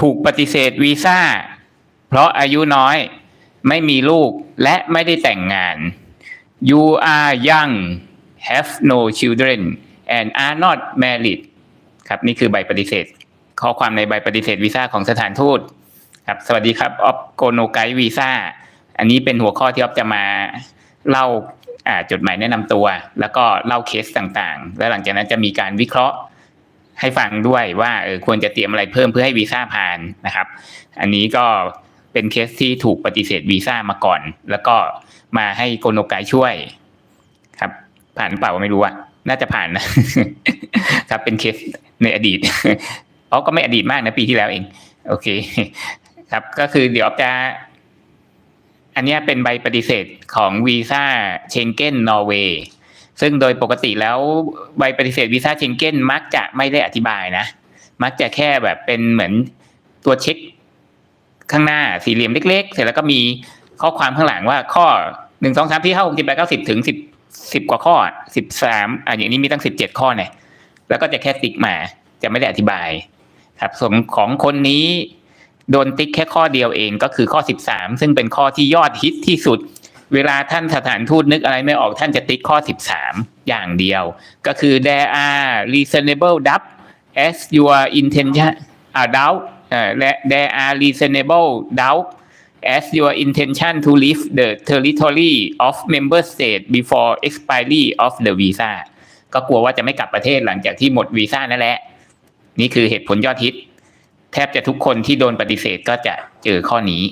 ถูกปฏิเสธวีซ่า เพราะอายุน้อย ไม่มีลูกและไม่ได้แต่งงาน you are young have no children and are not married ครับนี่คือใบปฏิเสธ ข้อความในใบปฏิเสธวีซ่าของสถานทูตครับสวัสดีครับออฟโกโนไกวีซ่าอันนี้เป็นหัวข้อที่ออฟจะมาเล่าจดหมายแนะนำตัว แล้วก็เล่าเคสต่างๆ แล้วหลังจากนั้นจะมีการวิเคราะห์ ให้ฟังด้วยว่าเออควรจะเตรียมอะไรเพิ่มเพื่อให้วีซ่าผ่านนะครับ อันนี้ก็เป็นเคสที่ถูกปฏิเสธวีซ่ามาก่อน แล้วก็มาให้โกโนไกช่วย ครับ ผ่านเปล่าไม่รู้อะน่าจะผ่านนะครับเป็นเคสในอดีตอ๋อก็ไม่อดีตมากนะปีที่แล้วเอง โอเค ครับก็คือเดี๋ยวจะอันนี้เป็นใบปฏิเสธของวีซ่าเชงเก้นนอร์เวย์ ซึ่งโดยปกติแล้วใบปฏิเสธวีซ่าเชงเก้นมักจะไม่ได้อธิบายนะ มักจะแค่แบบเป็นเหมือนตัวเช็ค ข้างหน้าสี่เหลี่ยมเล็ก ๆ เสร็จแล้วก็มีข้อความข้างหลังว่าข้อหนึ่งสองสามที่ห้าหกเจ็ดแปดเก้าสิบถึงสิบสิบกว่าข้อสิบสามอะอย่างนี้มีตั้งสิบเจ็ดข้อเนี่ยแล้วก็จะแค่ติ๊กมาจะไม่ได้อธิบาย ครับส่วนของคนนี้โดนติ๊กแค่ข้อเดียวเองก็คือข้อสิบสามซึ่งเป็นข้อที่ยอดฮิตที่สุด เวลาท่านสถานทูตนึกอะไรไม่ออกท่านจะติ๊กข้อ 13 อย่างเดียว ก็คือ there are reasonable doubt as your intention อ่า doubt และ there are reasonable doubt as your intention to leave the territory of member state before expiry of the visa ก็กลัวว่าจะไม่กลับประเทศหลังจากที่หมดวีซ่านั่นแหละ นี่คือเหตุผลยอดฮิต แทบจะทุกคนที่โดนปฏิเสธก็จะเจอข้อนี้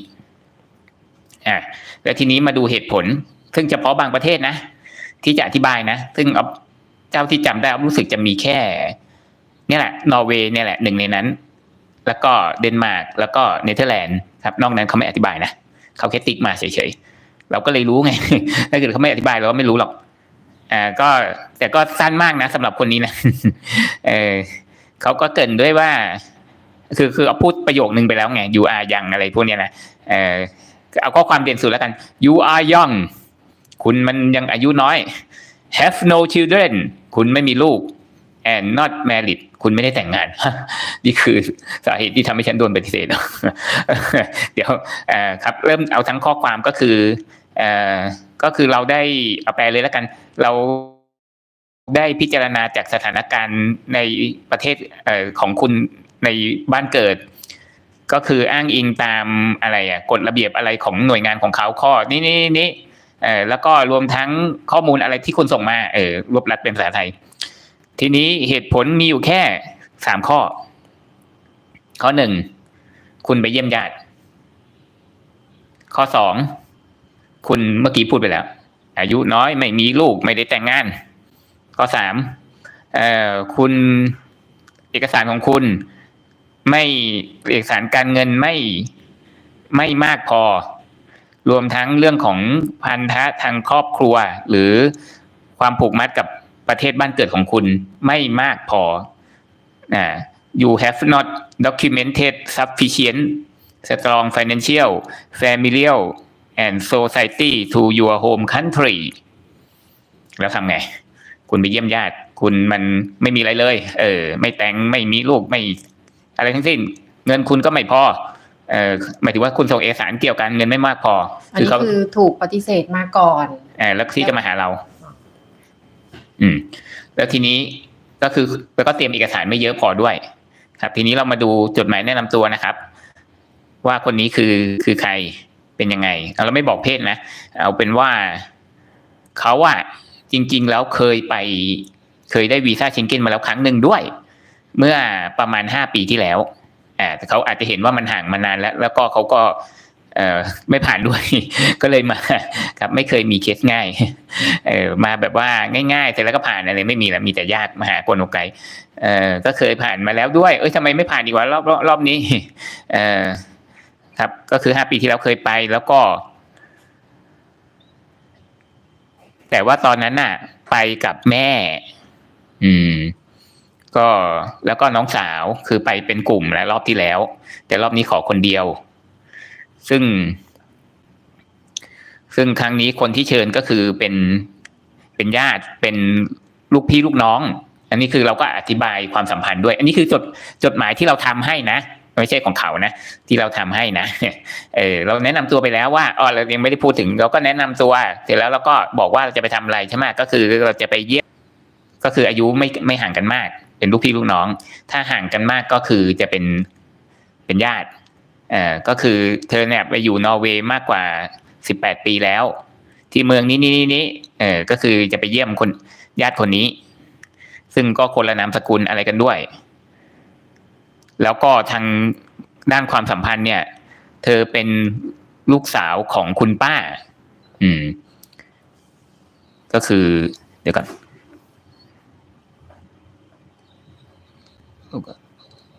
อ่าแล้วทีนี้มาดูเหตุผล ซึ่งเฉพาะบางประเทศนะ ที่จะอธิบายนะ ซึ่งเอาเจ้าที่จำได้เอารู้สึกจะมีแค่นี่แหละ นอร์เวย์เนี่ยแหละหนึ่งในนั้น แล้วก็เดนมาร์กแล้วก็เนเธอร์แลนด์ครับ นอกนั้นเขาไม่อธิบายนะเขาแค่ติ๊กมาเฉยๆเราก็เลยรู้ไงถ้าเกิดเขาไม่อธิบายเราก็ไม่รู้หรอกอ่าก็แต่ก็สั้นมากนะสำหรับคนนี้นะเออเขาก็เกินด้วยว่า คือคือเอาพูดประโยคนึงไปแล้วไง you are young อะไรพวกเนี้ยนะเออ เอาข้อความเด่นสุดแล้วกัน you are young คุณมันยังอายุน้อย have no children คุณไม่มีลูก and not married คุณไม่ได้แต่งงาน นี่คือสาเหตุที่ทำให้ฉันโดนปฏิเสธเดี๋ยวครับ เริ่มเอาทั้งข้อความก็คืออก็คือเราได้เอาแปลเลยแล้วกัน เราได้พิจารณาจากสถานการณ์ในประเทศอของคุณในบ้านเกิด ก็คืออ้างอิงตามอะไรอะกฎระเบียบอะไรของหน่วยงานของเขาข้อนี้นี้นี้เออแล้วก็รวมทั้งข้อมูลอะไรที่คุณส่งมาเออรวบรัดเป็นภาษาไทย ทีนี้เหตุผลมีอยู่แค่สามข้อ ข้อหนึ่งคุณไปเยี่ยมญาติ ข้อสองคุณเมื่อกี้พูดไปแล้ว อายุน้อยไม่มีลูกไม่ได้แต่งงาน ข้อสามเอ่อคุณเอกสารของคุณ ไม่เอกสารการเงินไม่ไม่มากพอ รวมทั้งเรื่องของพันธะทางครอบครัว หรือความผูกมัดกับประเทศบ้านเกิดของคุณไม่มากพออ่า you have not documented sufficient strong financial familial and society to your home country แล้วทำไง คุณไปเยี่ยมญาติ คุณมันไม่มีอะไรเลย เออ ไม่แต่ง ไม่มีลูก ไม่ อะไรทั้งสิ้น เงินคุณก็ไม่พอเอ่อหมายถึงว่าคุณส่งเอกสารเกี่ยวกันเงินไม่มากพออันนี้คือถูกปฏิเสธมาก่อนเออแล้วที่จะมาหาเรา อืม แล้วทีนี้ก็คือแล้วก็เตรียมเอกสารไม่เยอะพอด้วย ครับ ทีนี้เรามาดูจดหมายแนะนำตัวนะครับ ว่าคนนี้คือคือใครเป็นยังไงเอาเราไม่บอกเพศนะเอาเป็นว่าเขาอะจริง ๆ แล้วเคยไป เคยได้วีซ่าเชงเก้นมาแล้วครั้งหนึ่งด้วย เมื่อประมาณห้าปีที่แล้วอ่าแต่เขาอาจจะเห็นว่ามันห่างมานานแล้ว แล้วก็เขาก็เอ่อไม่ผ่านด้วย ก็เลยมาครับไม่เคยมีเคสง่ายเออมาแบบว่าง่ายๆเสร็จแล้วก็ผ่านอะไรไม่มีแล้วมีแต่ยากมาหากนโนไกเออก็เคยผ่านมาแล้วด้วย เอ้ยทำไมไม่ผ่านอีกวะรอบรอบรอบนี้เออครับ ก็คือห้าปีที่แล้วเคยไปแล้วก็ แต่ว่าตอนนั้นน่ะ ไปกับแม่ อืม ก็แล้วก็น้องสาวคือไปเป็นกลุ่มแล้วรอบที่แล้ว แต่รอบนี้ขอคนเดียว ซึ่ง ซึ่งครั้งนี้คนที่เชิญก็คือเป็นเป็นญาติเป็นลูกพี่ลูกน้อง อันนี้คือเราก็อธิบายความสัมพันธ์ด้วย อันนี้คือจดจดหมายที่เราทำให้นะไม่ใช่ของเขานะ ที่เราทำให้นะเออเราแนะนำตัวไปแล้วว่าอ๋อเรายังไม่ได้พูดถึง เราก็แนะนำตัวเสร็จแล้วเราก็บอกว่าเราจะไปทำอะไรใช่ไหมก็คือเราจะไปเยี่ยมก็คืออายุไม่ไม่ห่างกันมาก เป็นลูกพี่ลูกน้อง ถ้าห่างกันมากก็คือจะเป็นเป็นญาติเอ่อก็คือเธอเนี่ยไปอยู่นอร์เวย์มากกว่าสิบแปดปีแล้ว ที่เมืองนี้นี้นี้นเออก็คือจะไปเยี่ยมคนญาติคนนี้ ซึ่งก็คนละนามสกุลอะไรกันด้วย แล้วก็ทางด้านความสัมพันธ์เนี่ย เธอเป็นลูกสาวของคุณป้า อืม ก็คือ เดี๋ยวก่อน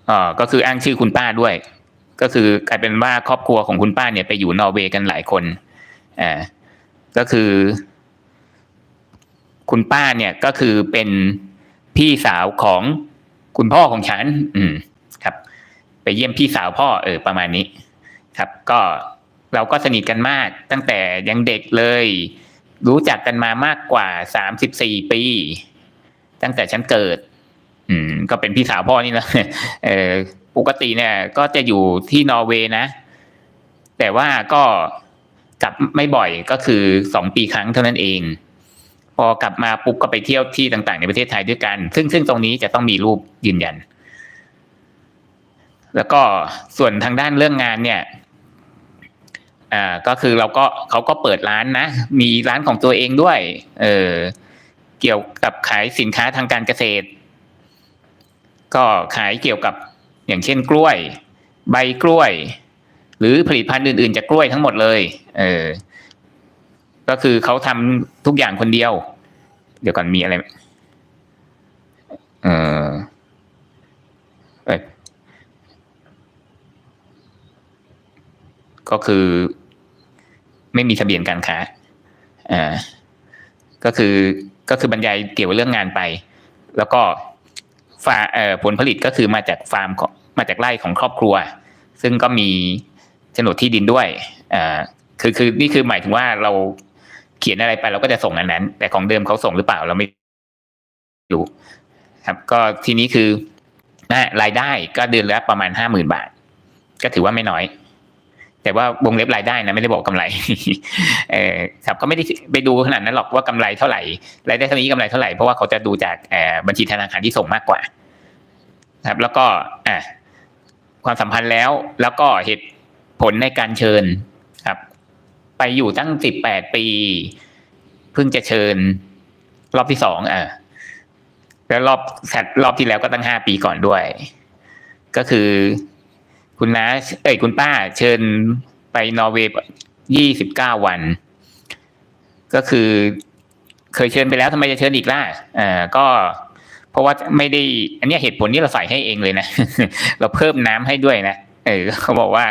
อ่าก็คืออ้างชื่อคุณป้าด้วย ก็คือกลายเป็นว่าครอบครัวของคุณป้าเนี่ยไปอยู่นอร์เวย์กันหลายคนอ่าก็คือ คุณป้าเนี่ยก็คือเป็นพี่สาวของคุณพ่อของฉัน อืม ครับ ไปเยี่ยมพี่สาวพ่อเออประมาณนี้ ครับ ก็เราก็สนิทกันมาก ตั้งแต่ยังเด็กเลย รู้จักกันมามากกว่าสามสิบสี่ปี ตั้งแต่ฉันเกิด อืม ก็เป็นพี่สาวพ่อนี่นะเออปกติเนี่ย ก็จะอยู่ที่นอร์เวย์นะ แต่ว่าก็กลับไม่บ่อยก็คือสองปีครั้งเท่านั้นเอง พอกลับมาปุ๊บก็ไปเที่ยวที่ต่างๆ ในประเทศไทยด้วยกัน ซึ่งซึ่งตรงนี้จะต้องมีรูปยืนยัน แล้วก็ส่วนทางด้านเรื่องงานเนี่ยอ่าก็คือเราก็เขาก็เปิดร้านนะ มีร้านของตัวเองด้วย เออเกี่ยวกับขายสินค้าทางการเกษตร ก็ขายเกี่ยวกับอย่างเช่นกล้วย ใบกล้วย หรือผลิตภัณฑ์อื่นๆจากกล้วยทั้งหมดเลยเออก็คือเขาทำทุกอย่างคนเดียว เดี๋ยวก่อนมีอะไรเออก็คือ ไม่มีทะเบียนการค้าอ่าก็คือก็คือบรรยายเกี่ยวกับเรื่องงานไป แล้วก็ ผลผลิตก็คือมาจากฟาร์มของมาจากไร่ของครอบครัว ซึ่งก็มีโฉนดที่ดินด้วยคือคือนี่คือหมายถึงว่าเราเขียนอะไรไปเราก็จะส่งอันนั้น แต่ของเดิมเขาส่งหรือเปล่าเราไม่รู้ครับ ก็ทีนี้คือนะรายได้ก็เดือนละประมาณห้าหมื่นบาท ก็ถือว่าไม่น้อย แต่ว่าวงเล็บรายได้นะไม่ได้บอกกำไรเออครับก็ไม่ได้ไปดูขนาดนั้นหรอกว่ากำไรเท่าไหร่รายได้เท่านี้กำไรเท่าไหร่เพราะว่าเขาจะดูจากบัญชีธนาคารที่ส่งมากกว่า ครับ แล้วก็อะความสัมพันธ์แล้ว แล้วก็เหตุผลในการเชิญครับ ไปอยู่ตั้งสิบแปดปี เพิ่งจะเชิญรอบที่สองอะแล้วรอบถัดรอบที่แล้วก็ตั้งห้าปีก่อนด้วย ก็คือ คุณน้าเอ้ยคุณป้าเชิญไปนอร์เวย์ยี่สิบเก้าวัน ก็คือ เคยเชิญไปแล้วทำไมจะเชิญอีกล่ะอ่าก็เพราะว่าไม่ได้ อันนี้เหตุผลที่เราใส่ให้เองเลยนะ เราเพิ่มน้ำให้ด้วยนะเออเขาบอกว่า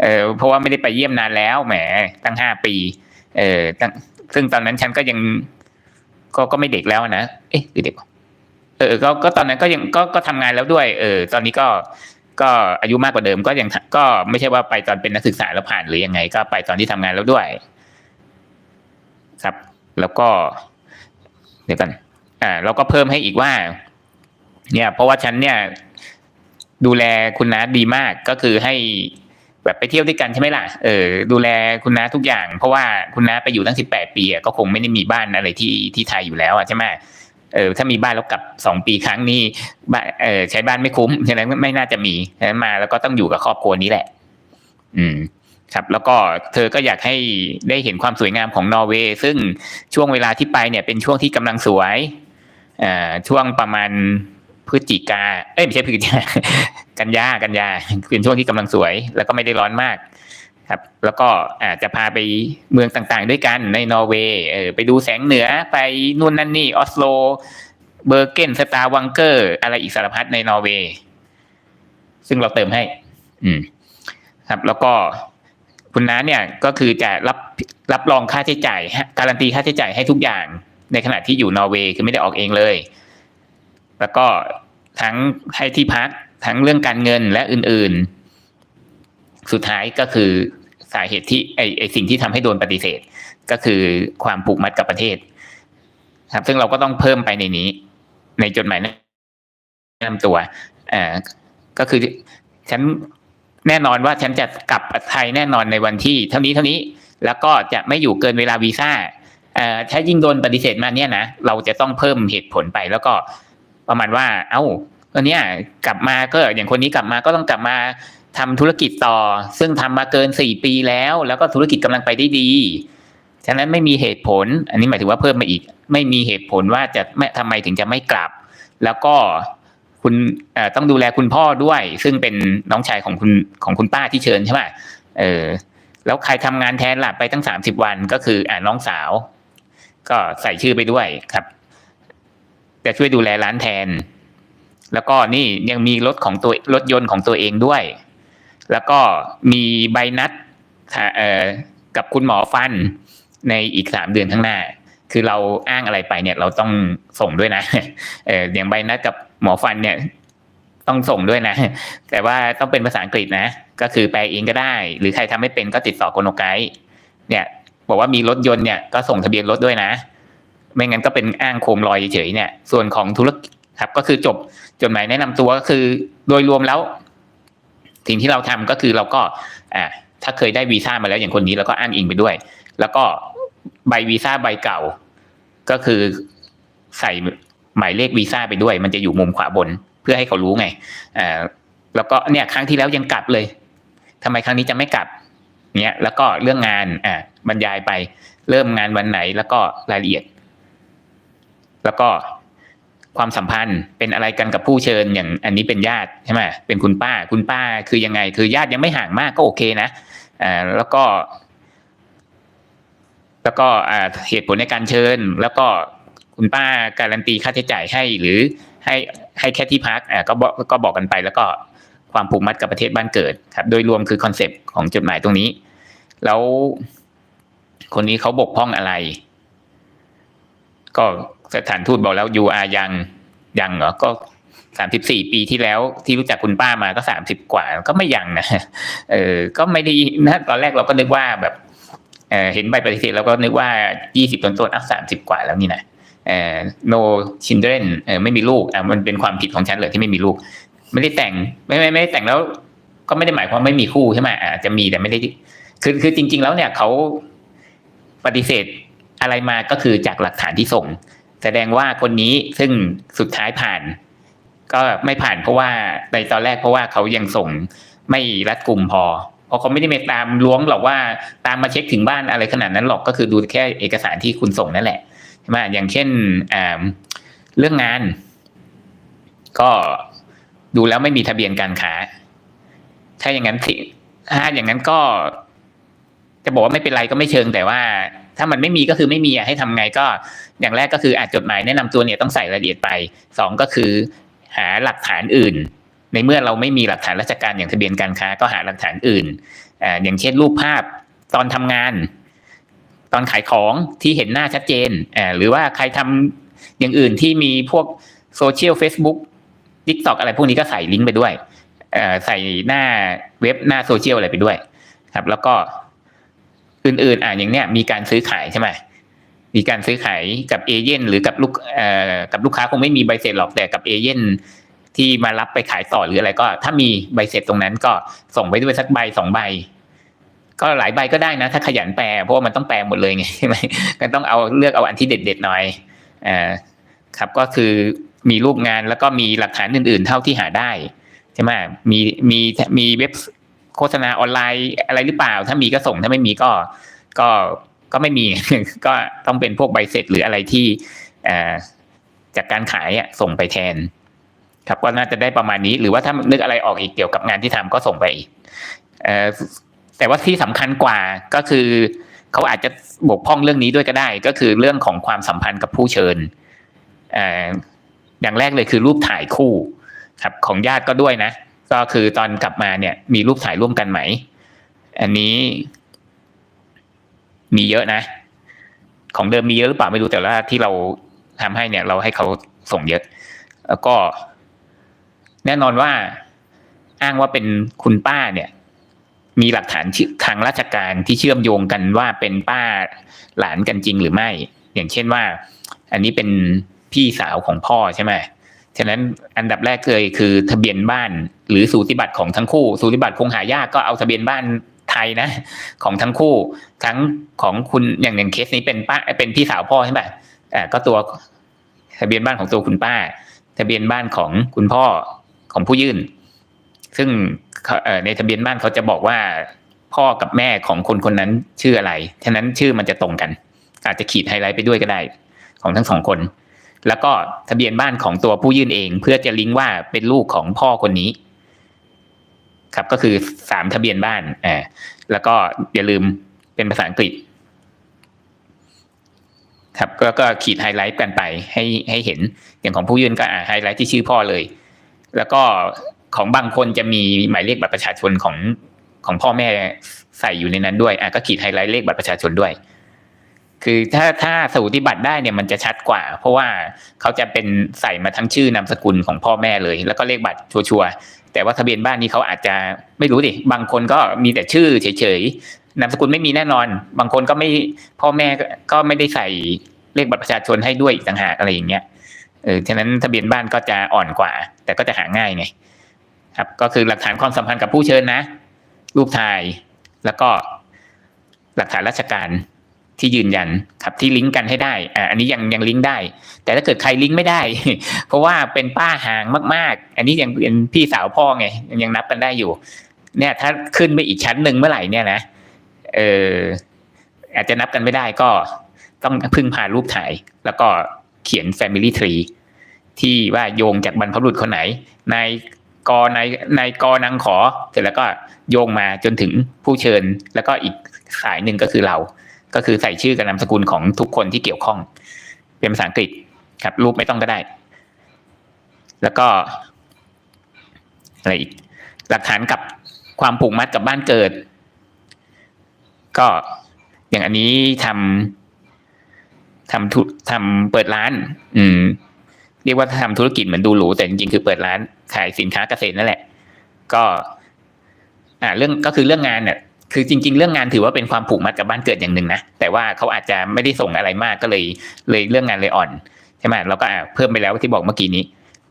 เออเพราะว่าไม่ได้ไปเยี่ยมนานแล้วแหม ตั้งห้าปี เออตั้งซึ่งตอนนั้นฉันก็ยัง ก็ก็ไม่เด็กแล้วนะ เอ๊ะหรือเด็กเออก็ก็ตอนนั้นก็ยังก็ก็ทำงานแล้วด้วย เออ ตอนนี้ก็ ก็อายุมากกว่าเดิมก็ยังก็ไม่ใช่ว่าไปตอนเป็นนักศึกษาแล้วผ่านหรือยังไง ก็ไปตอนที่ทำงานแล้วด้วย ครับ แล้วก็ เดี๋ยวกันอ่าเราก็เพิ่มให้อีกว่า เนี่ย เพราะว่าฉันเนี่ย ดูแลคุณน้าดีมากก็คือให้แบบไปเที่ยวด้วยกันใช่ไหมล่ะ เออ ดูแลคุณน้าทุกอย่าง เพราะว่าคุณน้าไปอยู่ตั้งสิบแปดปีก็คงไม่ได้มีบ้านอะไรที่ที่ไทยอยู่แล้วอะใช่ไหม เออถ้ามีบ้านแล้วกลับสองปีครั้งนี่บ้านเออใช้บ้านไม่คุ้มฉะนั้นไม่น่าจะมีฉะนั้นมาแล้วก็ต้องอยู่กับครอบครัวนี้แหละ อืมครับ แล้วก็เธอก็อยากให้ได้เห็นความสวยงามของนอร์เวย์ซึ่งช่วงเวลาที่ไปเนี่ยเป็นช่วงที่กำลังสวยอ่าช่วงประมาณพฤศจิกาเอ้ยไม่ใช่พฤศจิกากันยากันยาเป็นช่วงที่กำลังสวย แล้วก็ไม่ได้ร้อนมาก ครับแล้วก็อาจจะพาไปเมืองต่างๆ ด้วยกันในนอร์เวย์ไปดูแสงเหนือไปนู่นนั่นนี่ออสโล เบอร์เกนสตาร์วังเกอร์ อะไรอีกสารพัดในนอร์เวย์ซึ่งเราเติมให้ อืม ครับ แล้วก็คุณน้าเนี่ยก็คือจะรับรับรองค่าใช้จ่ายการันตีค่าใช้จ่ายให้ทุกอย่าง ในขณะที่อยู่นอร์เวย์คือไม่ได้ออกเองเลย แล้วก็ทั้งให้ที่พักทั้งเรื่องการเงินและอื่น ๆ สุดท้ายก็คือ สาเหตุที่ไอไอสิ่งที่ทำให้โดนปฏิเสธ ก็คือความผูกมัดกับประเทศ ครับ ซึ่งเราก็ต้องเพิ่มไปในนี้ ในจดหมายแนะนำตัวอ่าก็คือฉันแน่นอนว่าฉันจะกลับไทยแน่นอนในวันที่ เท่านี้เท่านี้แล้วก็จะไม่อยู่เกินเวลาวีซ่าเอ่อถ้ายิ่งโดนปฏิเสธมาเนี่ยนะเราจะต้องเพิ่มเหตุผลไปแล้วก็ประมาณว่า เอ้าก็เนี่ยกลับมาก็อย่างคนนี้กลับมาก็ต้องกลับมา ทำธุรกิจต่อ ซึ่งทำมาเกินสี่ปีแล้ว แล้วก็ธุรกิจกำลังไปได้ดี ฉะนั้นไม่มีเหตุผล อันนี้หมายถึงว่าเพิ่มมาอีก ไม่มีเหตุผลว่าจะไม่ทำไมถึงจะไม่กลับ แล้วก็คุณต้องดูแลคุณพ่อด้วย ซึ่งเป็นน้องชายของคุณของคุณป้าที่เชิญใช่ไหมเออ แล้วใครทำงานแทนล่ะไปตั้งสามสิบวันก็คืออ่าน้องสาว ก็ใส่ชื่อไปด้วยครับจะช่วยดูแลร้านแทน แล้วก็นี่ยังมีรถของตัวรถยนต์ของตัวเองด้วย แล้วก็มีใบนัดกับคุณหมอฟันในอีกสามเดือนข้างหน้า คือเราอ้างอะไรไปเนี่ยเราต้องส่งด้วยนะเอออย่างใบนัดกับหมอฟันเนี่ยต้องส่งด้วยนะ แต่ว่าต้องเป็นภาษาอังกฤษนะ ก็คือแปลเองก็ได้ หรือใครทำไม่เป็นก็ติดต่อโกโนไกด์เนี่ย บอกว่ามีรถยนต์เนี่ยก็ส่งทะเบียนรถด้วยนะ ไม่งั้นก็เป็นอ้างโคมลอยเฉยๆเนี่ย ส่วนของธุรกิจครับก็คือจบจดหมายแนะนำตัวก็คือ โดยรวมแล้ว สิ่งที่เราทำก็คือเราก็อ่าถ้าเคยได้วีซ่ามาแล้วอย่างคนนี้เราก็อ้างอิงไปด้วย แล้วก็ใบวีซ่าใบเก่า ก็คือใส่หมายเลขวีซ่าไปด้วย มันจะอยู่มุมขวาบนเพื่อให้เขารู้ไงอ่าแล้วก็เนี่ยครั้งที่แล้วยังกลับเลยทำไมครั้งนี้จะไม่กลับเนี่ยแล้วก็เรื่องงานอ่าบรรยายไปเริ่มงานวันไหนแล้วก็รายละเอียด แล้วก็ ความสัมพันธ์เป็นอะไรกันกับผู้เชิญอย่างอันนี้เป็นญาติใช่ไหมเป็นคุณป้าคุณป้าคือยังไง คือญาติยังไม่ห่างมากก็โอเคนะอ่าแล้วก็ แล้วก็อ่าเหตุผลในการเชิญ แล้วก็คุณป้าการันตีค่าใช้จ่ายให้ หรือให้ให้แค่ที่พักอ่าก็บอกก็บอกกันไป แล้วก็ความผูกมัดกับประเทศบ้านเกิดครับ โดยรวมคือคอนเซปต์ของจดหมายตรงนี้ แล้วคนนี้เขาบกพร่องอะไร ก็ สถานทูตบอกแล้วยูอายังยังเหรอก็สามสิบสี่ปีที่แล้วที่รู้จักคุณป้ามาก็สามสิบกว่าก็ไม่ยังนะเออก็ไม่ได้นะตอนแรกเราก็นึกว่าแบบเออเห็นใบปฏิเสธเราก็นึกว่ายี่สิบต้นต้นอะสามสิบกว่าแล้วนี่นะเออ no children เออไม่มีลูกอะมันเป็นความผิดของฉันเลยที่ไม่มีลูก ไม่ได้แต่งไม่ไม่ไม่ได้แต่งแล้ว ก็ไม่ได้หมายความไม่มีคู่ใช่ไหมอาจจะมีแต่ไม่ได้คือคือจริง ๆ แล้วเนี่ยเขาปฏิเสธอะไรมาก็คือจากหลักฐานที่ส่ง แสดงว่าคนนี้ซึ่งสุดท้ายผ่าน ก็ไม่ผ่านเพราะว่าในตอนแรกเพราะว่าเขายังส่งไม่รัดกุมพอ เพราะเขาไม่ได้มาตามล้วงหรอกว่าตามมาเช็คถึงบ้านอะไรขนาดนั้นหรอกก็คือดูแค่เอกสารที่คุณส่งนั่นแหละใช่ไหมอย่างเช่นเรื่องงาน ก็ดูแล้วไม่มีทะเบียนการค้า ถ้าอย่างนั้นถ้าอย่างนั้นก็ จะบอกว่าไม่เป็นไรก็ไม่เชิงแต่ว่า ถ้ามันไม่มีก็คือไม่มีอะให้ทำไงก็ อย่างแรกก็คืออาจจดหมายแนะนำตัวเนี่ยต้องใส่รายละเอียดไปสองก็คือหาหลักฐานอื่น ในเมื่อเราไม่มีหลักฐานราชการอย่างทะเบียนการค้า ก็หาหลักฐานอื่นอ่าอย่างเช่นรูปภาพตอนทำงาน ตอนขายของที่เห็นหน้าชัดเจนอ่าหรือว่าใครทำอย่างอื่นที่มีพวกโซเชียล Facebook TikTok อะไรพวกนี้ก็ใส่ลิงก์ไปด้วยอ่อใส่หน้าเว็บหน้าโซเชียลอะไรไปด้วย ครับ แล้วก็ อื่นๆอ่าอย่างเนี้ยมีการซื้อขายใช่ไหมมีการซื้อขายกับเอเย่นหรือกับลูกเอ่อกับลูกค้าคงไม่มีใบเสร็จหรอกแต่กับเอเย่นที่มารับไปขายต่อหรืออะไรก็ ถ้ามีใบเสร็จตรงนั้นก็ส่งไปด้วยสักใบสองใบ ก็หลายใบก็ได้นะ ถ้าขยันแปลเพราะว่ามันต้องแปลหมดเลยไงใช่ไหมก็ต้องเอาเลือกเอาอันที่เด็ดๆหน่อยอ่าครับก็คือมีรูปงานแล้วก็มีหลักฐานอื่น ๆ เท่าที่หาได้ใช่ไหมมีมีมีเว็บ โฆษณาออนไลน์อะไรหรือเปล่า ถ้ามีก็ส่งถ้าไม่มีก็ก็ก็ไม่มี ก็ต้องเป็นพวกใบเสร็จหรืออะไรที่จากการขายอะส่งไปแทน ครับก็น่าจะได้ประมาณนี้ หรือว่าถ้านึกอะไรออกอีกเกี่ยวกับงานที่ทำก็ส่งไปอีกแต่ว่าที่สำคัญกว่าก็คือเขาอาจจะบกพร่องเรื่องนี้ด้วยก็ได้ ก็คือเรื่องของความสัมพันธ์กับผู้เชิญออย่างแรกเลยคือรูปถ่ายคู่ ครับ ของญาติก็ด้วยนะ ก็คือตอนกลับมาเนี่ย มีรูปถ่ายร่วมกันไหม อันนี้ มีเยอะนะ ของเดิมมีเยอะหรือเปล่าไม่รู้แต่ว่าที่เราทำให้เนี่ย เราให้เขาส่งเยอะ แล้วก็ แน่นอนว่าอ้างว่าเป็นคุณป้าเนี่ย มีหลักฐานทางราชการที่เชื่อมโยงกันว่าเป็นป้าหลานกันจริงหรือไม่ อย่างเช่นว่า อันนี้เป็นพี่สาวของพ่อใช่ไหม ฉะนั้นอันดับแรกเลยคือทะเบียนบ้าน หรือสูติบัตรของทั้งคู่ สูติบัตรคงหายากก็เอาทะเบียนบ้านไทยนะ ของทั้งคู่ ทั้งของคุณอย่างอย่างเคสนี้เป็นป้าเป็นพี่สาวพ่อใช่ไหมอ่าก็ตัวทะเบียนบ้านของตัวคุณป้า ทะเบียนบ้านของคุณพ่อของผู้ยื่น ซึ่งในทะเบียนบ้านเขาจะบอกว่าพ่อกับแม่ของคนคนนั้นชื่ออะไร ฉะนั้นชื่อมันจะตรงกัน อาจจะขีดไฮไลท์ไปด้วยก็ได้ ของทั้งสองคน แล้วก็ทะเบียนบ้านของตัวผู้ยื่นเอง เพื่อจะลิงก์ว่าเป็นลูกของพ่อคนนี้ ครับก็คือสามทะเบียนบ้านอ่าแล้วก็อย่าลืมเป็นภาษาอังกฤษ ครับก็ก็ขีดไฮไลท์กันไปให้ให้เห็นอย่างของผู้ยื่นก็อ่าไฮไลท์ที่ชื่อพ่อเลย แล้วก็ของบางคนจะมีหมายเลขบัตรประชาชนของของพ่อแม่ใส่อยู่ในนั้นด้วยอะก็ขีดไฮไลท์เลขบัตรประชาชนด้วย คือถ้าถ้าสูติบัตรได้เนี่ยมันจะชัดกว่า เพราะว่าเขาจะเป็นใส่มาทั้งชื่อนามสกุลของพ่อแม่เลย แล้วก็เลขบัตรชัวร์ๆแต่ว่าทะเบียนบ้านนี้เขาอาจจะไม่รู้ดิบางคนก็มีแต่ชื่อเฉยๆนามสกุลไม่มีแน่นอน บางคนก็ไม่พ่อแม่ก็ไม่ได้ใส่เลขบัตรประชาชนให้ด้วยอีกต่างหากอะไรอย่างเงี้ยเออฉะนั้นทะเบียนบ้านก็จะอ่อนกว่า แต่ก็จะหาง่ายไงครับ ก็คือหลักฐานความสัมพันธ์กับผู้เชิญนะ รูปถ่ายแล้วก็หลักฐานราชการ ที่ยืนยันครับที่ลิงก์กันให้ได้อ่าอันนี้ยังยังลิงก์ได้ แต่ถ้าเกิดใครลิงก์ไม่ได้ เพราะว่าเป็นป้าห่างมาก ๆ อันนี้ยังเป็นพี่สาวพ่อไงยังยังนับกันได้อยู่ เนี่ยถ้าขึ้นไปอีกชั้นหนึ่งเมื่อไหร่เนี่ยนะเอออาจจะนับกันไม่ได้ก็ต้องพึ่งพารูปถ่าย แล้วก็เขียน Family Tree ที่ว่าโยงจากบรรพบุรุษคนไหนนายกนายนายกนางขอ เสร็จแล้วก็โยงมาจนถึงผู้เชิญ แล้วก็อีกสายหนึ่งก็คือเรา ก็คือใส่ชื่อกับนามสกุลของทุกคนที่เกี่ยวข้อง เป็นภาษาอังกฤษครับ รูปไม่ต้องก็ได้ แล้วก็ อะไรอีก หลักฐานกับความผูกมัดกับบ้านเกิด ก็อย่างอันนี้ทำทำธุทำเปิดร้าน อืม เรียกว่าทำธุรกิจเหมือนดูหรูแต่จริงๆคือเปิดร้านขายสินค้าเกษตรนั่นแหละ ก็ อ่า เรื่องก็คือเรื่องงานเนี่ย คือจริง ๆ เรื่องงานถือว่าเป็นความผูกมัดกับบ้านเกิดอย่างหนึ่งนะ แต่ว่าเขาอาจจะไม่ได้ส่งอะไรมากก็เลยเลยเรื่องงานเลยอ่อนใช่ไหมเราก็เพิ่มไปแล้วที่บอกเมื่อกี้นี้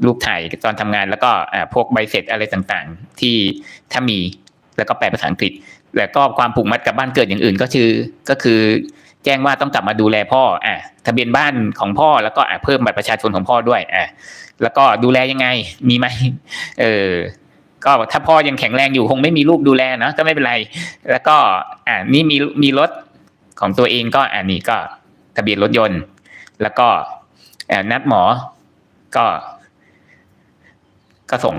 รูปถ่ายตอนทำงานแล้วก็พวกใบเสร็จอะไรต่างๆ ที่ถ้ามีแล้วก็แปลภาษาอังกฤษ แล้วก็ความผูกมัดกับบ้านเกิดอย่างอื่นก็คือก็คือแจ้งว่าต้องกลับมาดูแลพ่ออะทะเบียนบ้านของพ่อแล้วก็อะเพิ่มบัตรประชาชนของพ่อด้วยอะแล้วก็ดูแลยังไงมีไหมเออ ก็ถ้าพ่อยังแข็งแรงอยู่คงไม่มีลูกดูแลเนะก็ไม่เป็นไร แล้วก็อ่านี่มีมีรถของตัวเองก็อ่านี่ก็ทะเบียนรถยนต์ แล้วก็อ่านัดหมอก็ ก็ส่ง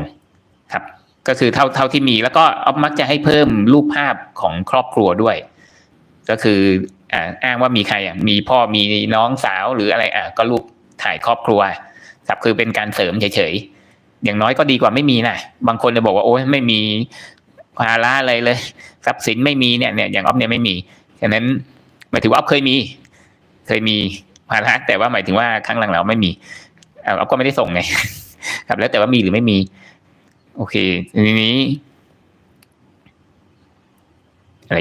ครับ ก็คือเท่าเท่าที่มี แล้วก็เอามักจะให้เพิ่มรูปภาพของครอบครัวด้วย ก็คืออ่าอ้างว่ามีใครอะมีพ่อมีน้องสาวหรืออะไรอะก็รูปถ่ายครอบครัวครับคือเป็นการเสริมเฉยๆ อย่างน้อยก็ดีกว่าไม่มีนะบางคนจะบอกว่าโอ้ยไม่มีภาระอะไรเลยทรัพย์สินไม่มีเนี่ยเนี่ยอย่างออฟเนี่ยไม่มีฉะนั้นหมายถึงว่าออฟเคยมี เคยมีภาระแต่ว่าหมายถึงว่าครั้งหลังเราไม่มีอ่อออฟก็ไม่ได้ส่งไง ครับ แล้วแต่ว่ามีหรือไม่มี โอเคทีนี้อะไร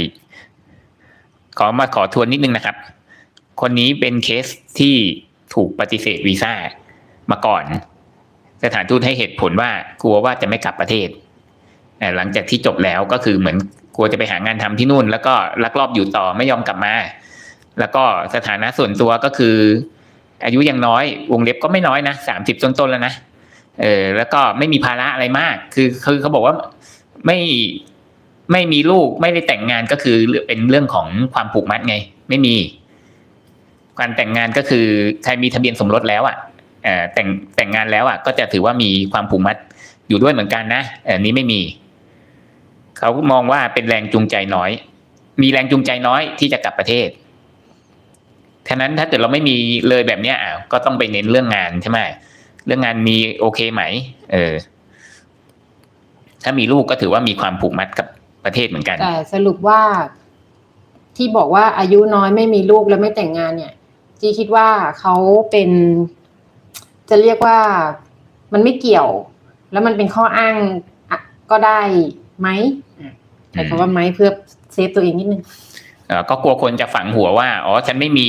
ขอมาขอทวนนิดนึงนะครับ คนนี้เป็นเคสที่ถูกปฏิเสธวีซ่ามาก่อน สถานทูตให้เหตุผลว่ากลัวว่าจะไม่กลับประเทศหลังจากที่จบแล้วก็คือเหมือนกลัวจะไปหางานทำที่นู่น แล้วก็ลักลอบอยู่ต่อไม่ยอมกลับมา แล้วก็สถานะส่วนตัวก็คือ อายุยังน้อยวงเล็บก็ไม่น้อยนะสามสิบต้นๆแล้วนะเออแล้วก็ไม่มีภาระอะไรมาก คือคือเขาบอกว่าไม่ไม่มีลูกไม่ได้แต่งงานก็คือเป็นเรื่องของความผูกมัดไง ไม่มี การแต่งงานก็คือใครมีทะเบียนสมรสแล้วอะเอ่อ แต่งแต่งงานแล้วอะก็จะถือว่ามีความผูกมัดอยู่ด้วยเหมือนกันนะเออนี้ไม่มี เขามองว่าเป็นแรงจูงใจน้อย มีแรงจูงใจน้อยที่จะกลับประเทศฉะนั้นถ้าเกิดเราไม่มีเลยแบบเนี้ยอะก็ต้องไปเน้นเรื่องงานใช่ไหมเรื่องงานมีโอเคไหม เออ ถ้ามีลูกก็ถือว่ามีความผูกมัดกับประเทศเหมือนกันแต่สรุปว่าที่บอกว่าอายุน้อยไม่มีลูกแล้วไม่แต่งงานเนี่ยจีคิดว่าเขาเป็น จะเรียกว่ามันไม่เกี่ยว แล้วมันเป็นข้ออ้างอะก็ได้ไหมอะใช้คำว่าไหมเพื่อเซฟตัวเองนิดนึงเอ่อก็กลัวคนจะฝังหัวว่า อ๋อ ฉันไม่มี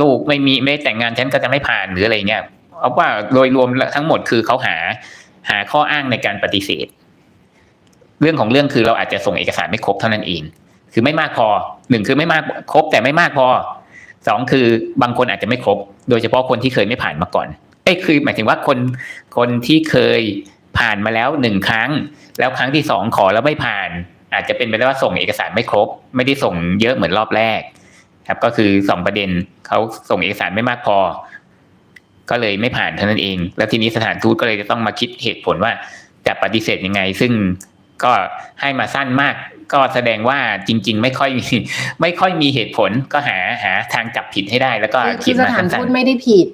ลูกไม่มีไม่ได้แต่งงานฉันก็จะไม่ผ่านหรืออะไรเงี้ยเอาว่าโดยรวมทั้งหมดคือเขาหา หาข้ออ้างในการปฏิเสธ เรื่องของเรื่องคือเราอาจจะส่งเอกสารไม่ครบเท่านั้นเอง คือไม่มากพอหนึ่งคือไม่มากครบแต่ไม่มากพอ สองคือบางคนอาจจะไม่ครบ โดยเฉพาะคนที่เคยไม่ผ่านมาก่อน เอ้ยคือหมายถึงว่าคนคนที่เคยผ่านมาแล้วหนึ่งครั้ง แล้วครั้งที่สองขอแล้วไม่ผ่าน อาจจะเป็นไปได้ว่าส่งเอกสารไม่ครบ ไม่ได้ส่งเยอะเหมือนรอบแรก ครับก็คือสองประเด็นเขาส่งเอกสารไม่มากพอ ก็เลยไม่ผ่านเท่านั้นเอง แล้วทีนี้สถานทูตก็เลยจะต้องมาคิดเหตุผลว่าจะปฏิเสธยังไง ซึ่งก็ให้มาสั้นมาก ก็แสดงว่าจริง ๆ ไม่ค่อยมีไม่ค่อยมีเหตุผลก็หาหาทางจับผิดให้ได้ แล้วก็คือคิคืดอสมาถานสั้ทูนตไม่ได้ผิด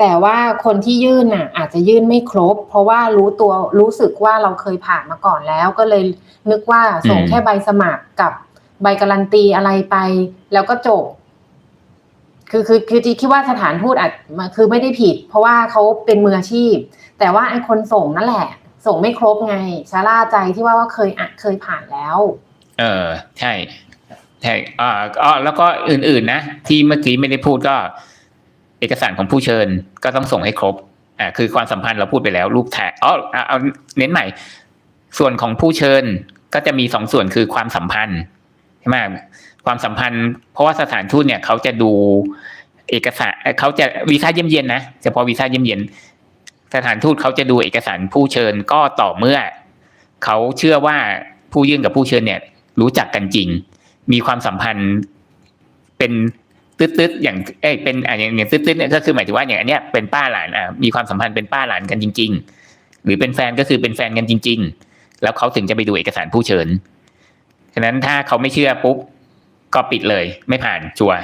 แต่ว่าคนที่ยื่นน่ะ อาจจะยื่นไม่ครบ เพราะว่ารู้ตัวรู้สึกว่าเราเคยผ่านมาก่อนแล้ว ก็เลยนึกว่าส่งแค่ใบสมัครกับใบการันตีอะไรไป แล้วก็จบคือคือคือจีคิดว่าสถานทูตอาจมาคือไม่ได้ผิด เพราะว่าเขาเป็นมืออาชีพ แต่ว่าไอ้คนส่งนั่นแหละ ส่งไม่ครบไงชาล่าใจที่ว่าว่าเคยอะเคยผ่านแล้ว เออใช่ใช่อ่าอ๋อแล้วก็อื่นๆนะ ที่เมื่อกี้ไม่ได้พูดก็ เอกสารของผู้เชิญก็ต้องส่งให้ครบอ่าคือความสัมพันธ์เราพูดไปแล้ว รูปถ่ายอ๋อเอาเน้นใหม่ ส่วนของผู้เชิญก็จะมีสองส่วนคือความสัมพันธ์ใช่ไหมความสัมพันธ์ เพราะว่าสถานทูตเนี่ยเขาจะดูเอกสารเอ่อเขาจะวีซ่าเยี่ยมเยียนนะเฉพาะวีซ่าเยี่ยมเยียน สถานทูตเขาจะดูเอกสารผู้เชิญก็ต่อเมื่อ เขาเชื่อว่าผู้ยื่นกับผู้เชิญเนี่ย รู้จักกันจริง มีความสัมพันธ์เป็นตืดๆอย่างเอ้ยเป็นอะอย่างอย่างตืดๆเนี่ยก็คือหมายถึงว่าอย่างอันเนี้ยเป็นป้าหลานอะมีความสัมพันธ์เป็นป้าหลานกันจริง ๆ หรือเป็นแฟนก็คือเป็นแฟนกันจริง ๆ แล้วเขาถึงจะไปดูเอกสารผู้เชิญฉะนั้นถ้าเขาไม่เชื่อปุ๊บก็ปิดเลย ไม่ผ่านชัวร์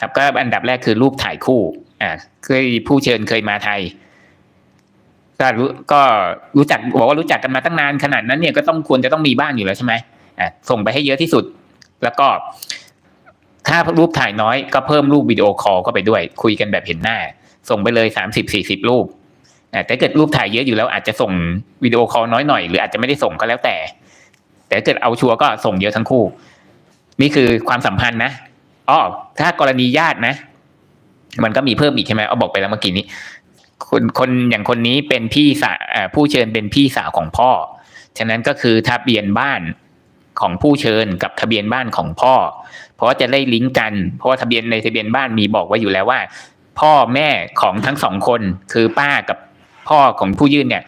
ครับก็อันดับแรกคือรูปถ่ายคู่อ่าเคยผู้เชิญเคยมาไทย ก็รู้ก็รู้จักบอกว่ารู้จักกันมาตั้งนานขนาดนั้นเนี่ยก็ต้องควรจะต้องมีบ้างอยู่แล้วใช่ไหมอะส่งไปให้เยอะที่สุด แล้วก็ถ้ารูปถ่ายน้อยก็เพิ่มรูปวิดีโอคอลเข้าไปด้วย คุยกันแบบเห็นหน้า ส่งไปเลยสามสิบสี่สิบรูปอะแต่เกิดรูปถ่ายเยอะอยู่แล้วอาจจะส่งวิดีโอคอลน้อยหน่อยหรืออาจจะไม่ได้ส่งก็แล้วแต่ แต่ถ้าเกิดเอาชัวร์ก็ส่งเยอะทั้งคู่ นี่คือความสัมพันธ์นะอ๋อถ้ากรณีญาตินะ มันก็มีเพิ่มอีกใช่ไหมเอาบอกไปแล้วเมื่อกี้นี้ คนคนอย่างคนนี้เป็นพี่สาวผู้เชิญเป็นพี่สาวของพ่อ ฉะนั้นก็คือทะเบียนบ้านของผู้เชิญกับทะเบียนบ้านของพ่อ เพราะจะได้ลิงก์กัน เพราะว่าทะเบียนในทะเบียนบ้านมีบอกไว้อยู่แล้วว่า พ่อแม่ของทั้งสองคนคือป้ากับพ่อของผู้ยื่นเนี่ย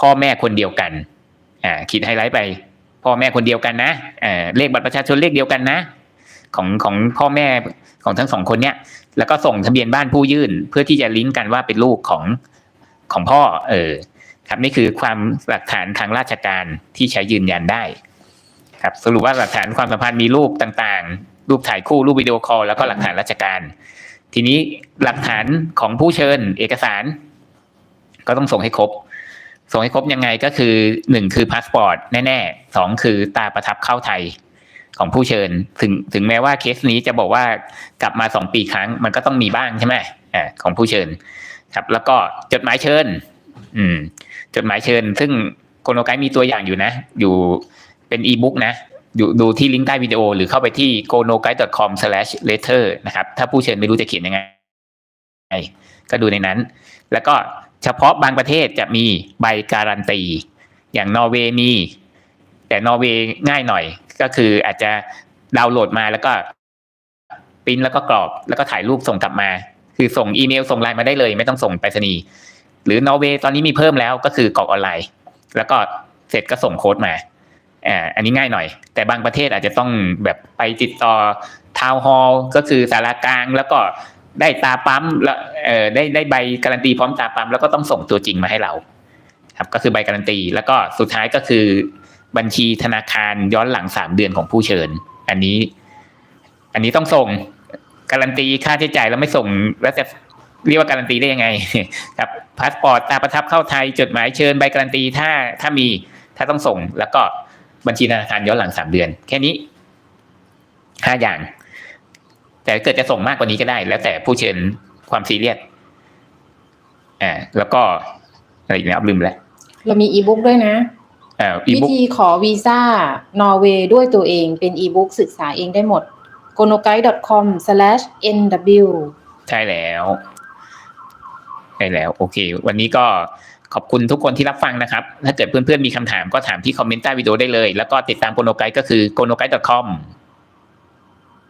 พ่อแม่คนเดียวกัน อ่าขีดไฮไลท์ไป พ่อแม่คนเดียวกันนะอ่าเลขบัตรประชาชนเลขเดียวกันนะ ของของพ่อแม่ของทั้งสองคนเนี่ยแล้วก็ส่งทะเบียนบ้านผู้ยื่น เพื่อที่จะลิงก์กันว่าเป็นลูกของของพ่อ เออ ครับนี่คือความหลักฐานทางราชการที่ใช้ยืนยันได้ ครับสรุปว่าหลักฐานความสัมพันธ์มีรูปต่างๆ รูปถ่ายคู่รูปวิดีโอคอลแล้วก็หลักฐานราชการ ทีนี้หลักฐานของผู้เชิญเอกสาร ก็ต้องส่งให้ครบส่งให้ครบยังไงก็คือหนึ่งคือพาสปอร์ตแน่ๆสองคือตาประทับเข้าไทย ของผู้เชิญ ถึงถึงแม้ว่าเคสนี้จะบอกว่ากลับมาสองปีครั้ง มันก็ต้องมีบ้างใช่ไหมอ่าของผู้เชิญ ครับ แล้วก็จดหมายเชิญ อืม จดหมายเชิญ ซึ่งโคโนไกมีตัวอย่างอยู่นะ อยู่เป็นอีบุ๊กนะอยู่ดูที่ลิงก์ใต้วิดีโอ หรือเข้าไปที่ g o n o g u i d e c o m l e t t e r นะครับ ถ้าผู้เชิญไม่รู้จะเขียนยังไง ก็ดูในนั้น แล้วก็เฉพาะบางประเทศจะมีใบการันตี อย่างนอร์เวย์มี แต่นอร์เวย์ง่ายหน่อย ก็คืออาจจะดาวน์โหลดมาแล้วก็ปริ้นแล้วก็กรอบแล้วก็ถ่ายรูปส่งกลับมา คือส่งอีเมลส่งไลน์มาได้เลย ไม่ต้องส่งไปรษณีย์หรือนอร์เวย์ตอนนี้มีเพิ่มแล้วก็คือกรอกออนไลน์ แล้วก็เสร็จก็ส่งโค้ดมาอ่าอันนี้ง่ายหน่อย แต่บางประเทศอาจจะต้องแบบไปติดต่อทาวน์ฮอลก็คือสารากลางแล้วก็ได้ตาปั๊มแล้วเออได้ได้ใบการันตีพร้อมตาปั๊มแล้วก็ต้องส่งตัวจริงมาให้เรา ครับก็คือใบการันตี แล้วก็สุดท้ายก็คือ บัญชีธนาคารย้อนหลังสามเดือนของผู้เชิญ อันนี้ อันนี้ต้องส่งการันตีค่าใช้จ่ายแล้วไม่ส่งแล้วจะเรียกว่าการันตีได้ยังไง ครับพาสปอร์ตตาประทับเข้าไทยจดหมายเชิญใบการันตีถ้าถ้ามีถ้าต้องส่ง แล้วก็บัญชีธนาคารย้อนหลังสามเดือน แค่นี้ห้าอย่าง แต่เกิดจะส่งมากกว่านี้ก็ได้ แล้วแต่ผู้เชิญความซีเรียสอ่าแล้วก็อะไรอีกนะลืมแล้วเรามีอีบุ๊กด้วยนะ วิบุ๊กธีขอวีซ่านอร์เวย์ด้วยตัวเองเป็นอีบุ๊กศึกษาเองได้หมด g o n o g u i d e c o m n w ใช่แล้วช่แล้ว โอเค วันนี้ก็ขอบคุณทุกคนที่รับฟังนะครับ ถ้าเกิดเพื่อนๆมีคำถามก็ถามที่คอมเมนต์ใต้วิดีโอได้เลย แล้วก็ติดตามโกโนไกก็คือ g o n o g a i c o m